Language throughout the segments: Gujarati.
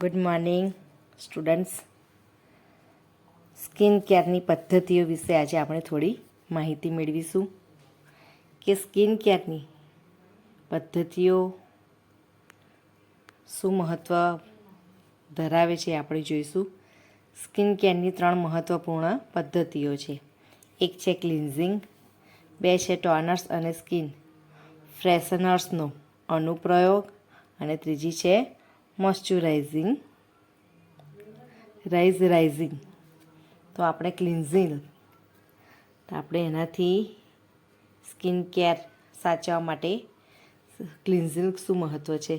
ગુડ મોર્નિંગ સ્ટુડન્ટ્સ સ્કિન કેરની પદ્ધતિઓ વિશે આજે આપણે થોડી માહિતી મેળવીશું કે સ્કિન કેરની પદ્ધતિઓ શું મહત્ત્વ ધરાવે છે આપણે જોઈશું. સ્કિન કેરની ત્રણ મહત્ત્વપૂર્ણ પદ્ધતિઓ છે. એક છે ક્લિન્ઝિંગ બે છે ટોનર્સ અને સ્કિન ફ્રેશનર્સનો અનુપ્રયોગ અને ત્રીજી છે મોઇશ્ચરાઇઝિંગ રાઇઝ રાઇઝિંગ તો આપણે ક્લિન્ઝિંગ તો આપણે એનાથી સ્કિન કેર સાચવવા માટે ક્લિન્ઝિંગ શું મહત્ત્વ છે?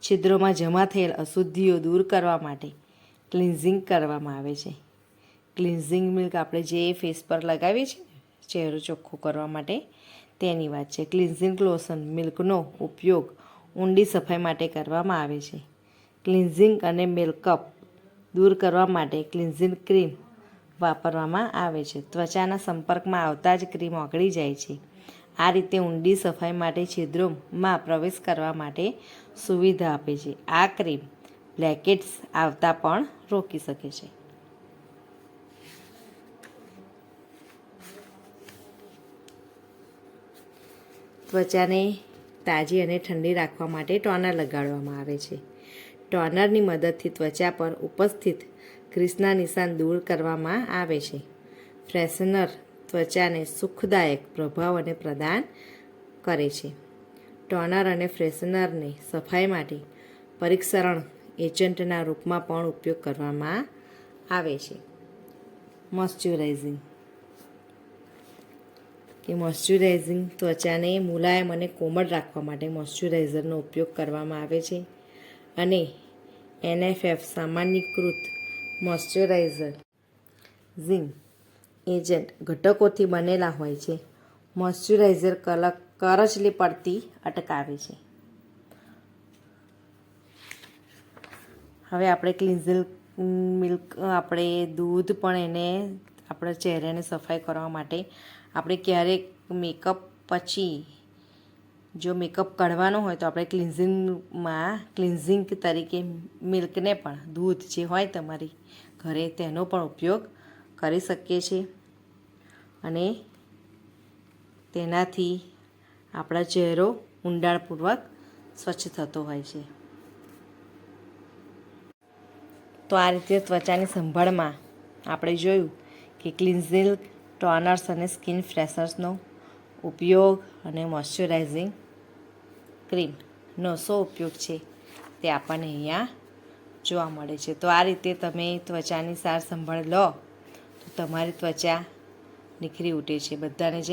છિદ્રોમાં જમા થયેલ અશુદ્ધિઓ દૂર કરવા માટે ક્લિન્ઝિંગ કરવામાં આવે છે. ક્લિન્ઝિંગ મિલ્ક આપણે જે ફેસ પર લગાવીએ છીએ, ચહેરો ચોખ્ખો કરવા માટે, તેની વાત છે. ક્લિન્ઝિંગ લોશન મિલ્કનો ઉપયોગ ઊંડી સફાઈ માટે કરવામાં આવે છે. ક્લિન્ઝિંગ અને મેલકઅપ દૂર કરવા માટે ક્લિન્ઝિંગ ક્રીમ વાપરવામાં આવે છે. ત્વચાના સંપર્કમાં આવતા જ ક્રીમ ઓગળી જાય છે. આ રીતે ઊંડી સફાઈ માટે છિદ્રોમાં પ્રવેશ કરવા માટે સુવિધા આપે છે. આ ક્રીમ બ્લેકેટ્સ આવતા પણ રોકી શકે છે. ત્વચાને તાજી અને ઠંડી રાખવા માટે ટોનર લગાડવામાં આવે છે. ટોનરની મદદથી ત્વચા પર ઉપસ્થિત ગ્રીસના નિશાન દૂર કરવામાં આવે છે. ફ્રેશનર ત્વચાને સુખદાયક પ્રભાવ અને પ્રદાન કરે છે. ટોનર અને ફ્રેશનરને સફાઈ માટે પરીક્ષરણ એજન્ટના રૂપમાં પણ ઉપયોગ કરવામાં આવે છે. મોઇશ્ચરાઇઝિંગ. કે મોઇશ્ચરાઇઝિંગ ત્વચાને મુલાયમ અને કોમળ રાખવા માટે મોઇશ્ચરાઇઝરનો ઉપયોગ કરવામાં આવે છે. અને એનએફએફ સામાન્યકૃત મોઇશ્ચરાઇઝર. ઝિંગ એજન્ટ ઘટકોથી બનેલા હોય છે. મોઇશ્ચરાઇઝર કલક કરચલી પડતી અટકાવે છે. હવે આપણે ક્લિન્ઝલ મિલ્ક, આપણે દૂધ પણ એને આપણા ચહેરાને સફાઈ કરવા માટે આપણે ક્યારેક મેકઅપ પછી જો મેકઅપ કાઢવાનો હોય તો આપણે ક્લિન્ઝિંગમાં ક્લિન્ઝિંગ તરીકે મિલ્કને પણ દૂધ જે હોય તમારી ઘરે તેનો પણ ઉપયોગ કરી શકીએ છીએ. અને તેનાથી આપણા ચહેરો ઊંડાણપૂર્વક સ્વચ્છ થતો હોય છે. તો આ રીતે ત્વચાની સંભાળમાં આપણે જોયું કે ક્લિન્ઝિલ ટોનર્સ અને સ્કિન ફ્રેશર્સનો ઉપયોગ અને મોઇશ્ચરાઇઝિંગ ક્રીમનો શો ઉપયોગ છે તે આપણને અહીંયા જોવા મળે છે. તો આ રીતે તમે ત્વચાની સાર સંભાળ લો. તો તમારી ત્વચા નિખરી ઉઠે છે. બધાને જે